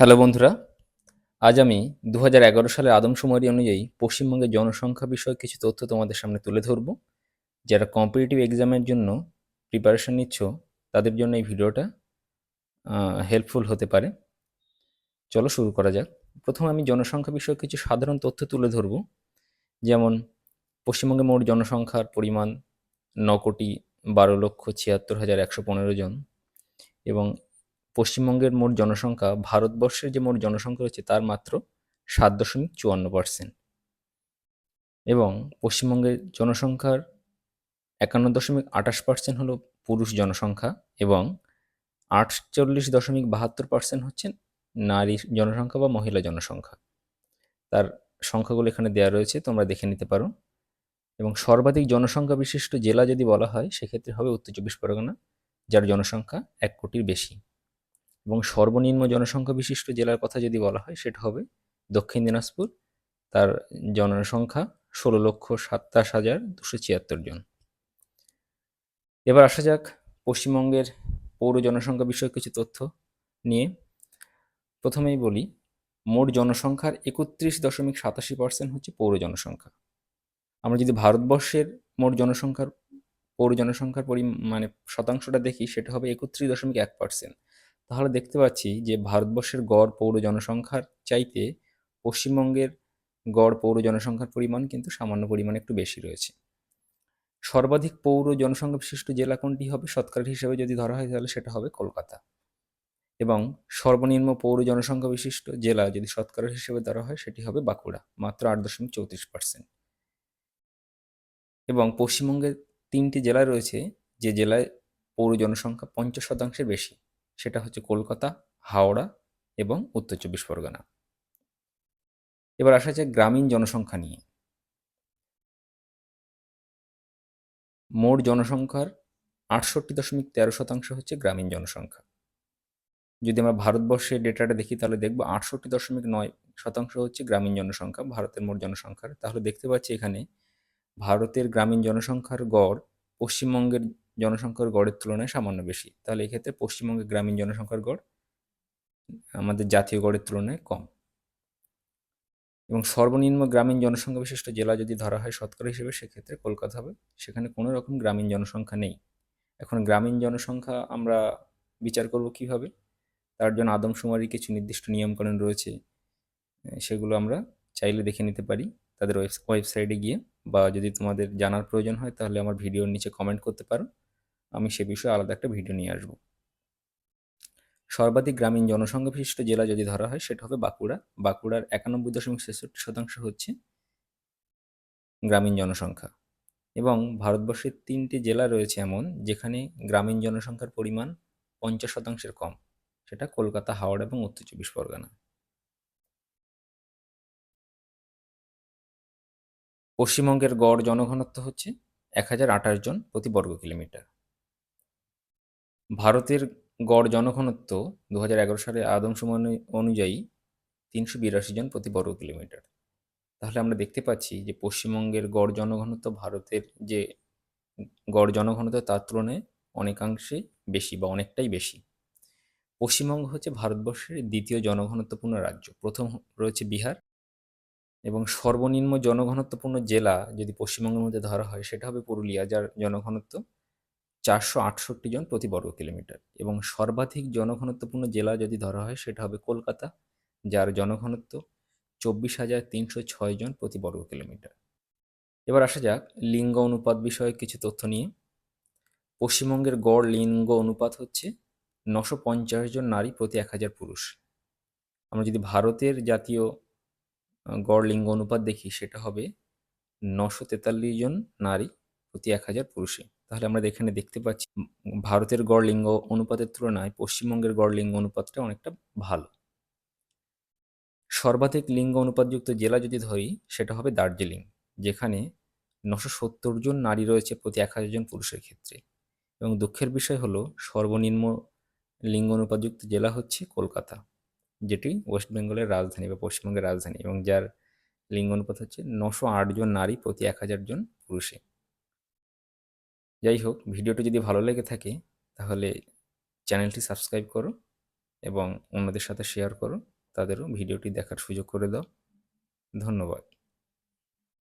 Hello বন্ধুরা, আজ আমি দু সালের আদমশুমারি অনুযায়ী পশ্চিমবঙ্গের জনসংখ্যা বিষয়ক কিছু তথ্য তোমাদের সামনে তুলে ধরব। যারা কম্পিটিটিভ এক্সামের জন্য প্রিপারেশন নিচ্ছ, তাদের জন্য এই ভিডিওটা হেল্পফুল হতে পারে। চলো শুরু করা যাক। প্রথমে আমি জনসংখ্যা বিষয়ক কিছু সাধারণ তথ্য তুলে ধরব। যেমন পশ্চিমবঙ্গের মোট জনসংখ্যার পরিমাণ ন কোটি বারো লক্ষ ছিয়াত্তর হাজার একশো পনেরো জন এবং পশ্চিমবঙ্গের মোট জনসংখ্যা, ভারতবর্ষের যে মোট জনসংখ্যা রয়েছে তার মাত্র সাত দশমিক চুয়ান্ন পার্সেন্ট এবং পশ্চিমবঙ্গের জনসংখ্যার একান্ন দশমিক আঠাশ পার্সেন্ট হলো পুরুষ জনসংখ্যা এবং আটচল্লিশ দশমিক বাহাত্তর পার্সেন্ট হচ্ছেন নারী জনসংখ্যা বা মহিলা জনসংখ্যা। তার সংখ্যাগুলো এখানে দেওয়া রয়েছে, তোমরা দেখে নিতে পারো। এবং সর্বাধিক জনসংখ্যা বিশিষ্ট জেলা যদি বলা হয়, সেক্ষেত্রে হবে উত্তর চব্বিশ পরগনা, যার জনসংখ্যা এক কোটির বেশি। এবং সর্বনিম্ন জনসংখ্যা বিশিষ্ট জেলার কথা যদি বলা হয়, সেটা হবে দক্ষিণ দিনাজপুর। তার জনসংখ্যা ষোলো লক্ষ সাতাশ হাজার দুশো ছিয়াত্তর জন। এবার আসা যাক পশ্চিমবঙ্গের পৌর জনসংখ্যা বিষয়ক কিছু তথ্য নিয়ে। প্রথমেই বলি, মোট জনসংখ্যার একত্রিশ দশমিক সাতাশি পার্সেন্ট হচ্ছে পৌর জনসংখ্যা। আমরা যদি ভারতবর্ষের মোট জনসংখ্যার, পৌর জনসংখ্যার পরি মানে শতাংশটা দেখি, সেটা হবে একত্রিশ দশমিক এক পার্সেন্ট। তাহলে দেখতে পাচ্ছি যে ভারতবর্ষের গড় পৌর জনসংখ্যার চাইতে পশ্চিমবঙ্গের গড় পৌর জনসংখ্যার পরিমাণ কিন্তু সামান্য পরিমাণে একটু বেশি রয়েছে। সর্বাধিক পৌর জনসংখ্যা বিশিষ্ট জেলা কোনটি হবে? শতকরা হিসেবে যদি ধরা হয় তাহলে সেটা হবে কলকাতা। এবং সর্বনিম্ন পৌর জনসংখ্যা বিশিষ্ট জেলা যদি শতকরা হিসেবে ধরা হয় সেটি হবে বাঁকুড়া, মাত্র আট দশমিক চৌত্রিশ পার্সেন্ট। এবং পশ্চিমবঙ্গের তিনটি জেলা রয়েছে যে জেলায় পৌর জনসংখ্যা পঞ্চাশ শতাংশের বেশি। সেটা হচ্ছে কলকাতা, হাওড়া এবং উত্তর চব্বিশ পরগনা। এবার আসা যাক গ্রামীণ জনসংখ্যা নিয়ে। মোট জনসংখ্যার আটষট্টি দশমিক তেরো শতাংশ হচ্ছে গ্রামীণ জনসংখ্যা। যদি আমরা ভারতবর্ষের ডেটাটা দেখি, তাহলে দেখব আটষট্টি দশমিক নয় শতাংশ হচ্ছে গ্রামীণ জনসংখ্যা, ভারতের মোট জনসংখ্যার। তাহলে দেখতে পাচ্ছি এখানে ভারতের গ্রামীণ জনসংখ্যার গড় পশ্চিমবঙ্গের জনসংখ্যার গড়ের তুলনায় সামান্য বেশি। তাহলে এক্ষেত্রে পশ্চিমবঙ্গের গ্রামীণ জনসংখ্যার গড় আমাদের জাতীয় গড়ের তুলনায় কম। এবং সর্বনিম্ন গ্রামীণ জনসংখ্যা বিশিষ্ট জেলা যদি ধরা হয় শতকরা হিসেবে, সেক্ষেত্রে কলকাতা হবে। সেখানে কোনো রকম গ্রামীণ জনসংখ্যা নেই। এখন গ্রামীণ জনসংখ্যা আমরা বিচার করব কীভাবে? তার জন্য আদমশুমারি কিছু নির্দিষ্ট নিয়মকানুন রয়েছে। সেগুলো আমরা চাইলে দেখে নিতে পারি। তাদের ওয়েবসাইটে গিয়ে বা যদি তোমাদের জানার প্রয়োজন হয়, তাহলে আমার ভিডিওর নিচে কমেন্ট করতে পারো। আমি সে বিষয়ে আলাদা একটা ভিডিও নিয়ে আসব। সর্বাধিক গ্রামীণ জনসংখ্যা বিশিষ্ট জেলা যদি ধরা হয়, সেটা হবে বাঁকুড়া। বাঁকুড়ার একানব্বই দশমিক ছেষট্টি শতাংশ হচ্ছে গ্রামীণ জনসংখ্যা। এবং ভারতবর্ষের তিনটি জেলা রয়েছে এমন, যেখানে গ্রামীণ জনসংখ্যার পরিমাণ পঞ্চাশ শতাংশের কম। সেটা কলকাতা, হাওড়া এবং উত্তর চব্বিশ পরগনা। পশ্চিমবঙ্গের গড় জনঘনত্ব হচ্ছে এক হাজার আঠাশ জন প্রতি বর্গ কিলোমিটার। ভারতের গড় জনঘনত্ব দু হাজার এগারো সালে আদমশুমারি অনুযায়ী তিনশো বিরাশি জন প্রতি বর্গ কিলোমিটার। তাহলে আমরা দেখতে পাচ্ছি যে পশ্চিমবঙ্গের গড় জনঘনত্ব ভারতের যে গড় জনঘনত্ব তার তুলনায় অনেকাংশে বেশি বা অনেকটাই বেশি। পশ্চিমবঙ্গ হচ্ছে ভারতবর্ষের দ্বিতীয় জনঘনত্বপূর্ণ রাজ্য। প্রথম রয়েছে বিহার এবং সর্বনিম্ন জনঘনত্বপূর্ণ জেলা যদি পশ্চিমবঙ্গের মধ্যে ধরা হয় সেটা হবে পুরুলিয়া, যার জনঘনত্ব চারশো আটষট্টি জন প্রতি বর্গ কিলোমিটার। এবং সর্বাধিক জনঘনত্বপূর্ণ জেলা যদি ধরা হয়, সেটা হবে কলকাতা, যার জনঘনত্ব চব্বিশ হাজার তিনশো ছয় জন প্রতি বর্গ কিলোমিটার। এবার আসা যাক লিঙ্গ অনুপাত বিষয়ে কিছু তথ্য নিয়ে। পশ্চিমবঙ্গের গড় লিঙ্গ অনুপাত হচ্ছে নশো পঞ্চাশ জন নারী প্রতি এক হাজার পুরুষ। আমরা যদি ভারতের জাতীয় গড় লিঙ্গ অনুপাত দেখি, সেটা হবে নশো তেতাল্লিশ জন নারী প্রতি এক হাজার পুরুষে তাহলে আমরা এখানে দেখতে পাচ্ছি, ভারতের গড় লিঙ্গ অনুপাতের তুলনায় পশ্চিমবঙ্গের গড় লিঙ্গ অনুপাতটা অনেকটা ভালো। সর্বাধিক লিঙ্গ অনুপাতযুক্ত জেলা যদি ধরি, সেটা হবে দার্জিলিং, যেখানে নশো সত্তর জন নারী রয়েছে প্রতি এক হাজার জন পুরুষের ক্ষেত্রে। এবং দুঃখের বিষয় হলো, সর্বনিম্ন লিঙ্গ অনুপাতযুক্ত জেলা হচ্ছে কলকাতা, যেটি ওয়েস্ট বেঙ্গলের রাজধানী বা পশ্চিমবঙ্গের রাজধানী, এবং যার লিঙ্গ অনুপাত হচ্ছে নশো জন নারী প্রতি এক হাজার জন পুরুষে। যাই হোক, ভিডিওটি যদি ভালো লেগে থাকে, তাহলে চ্যানেলটি সাবস্ক্রাইব করো এবং অন্যদের সাথে শেয়ার করো। তাদেরও ভিডিওটি দেখার সুযোগ করে দাও। ধন্যবাদ।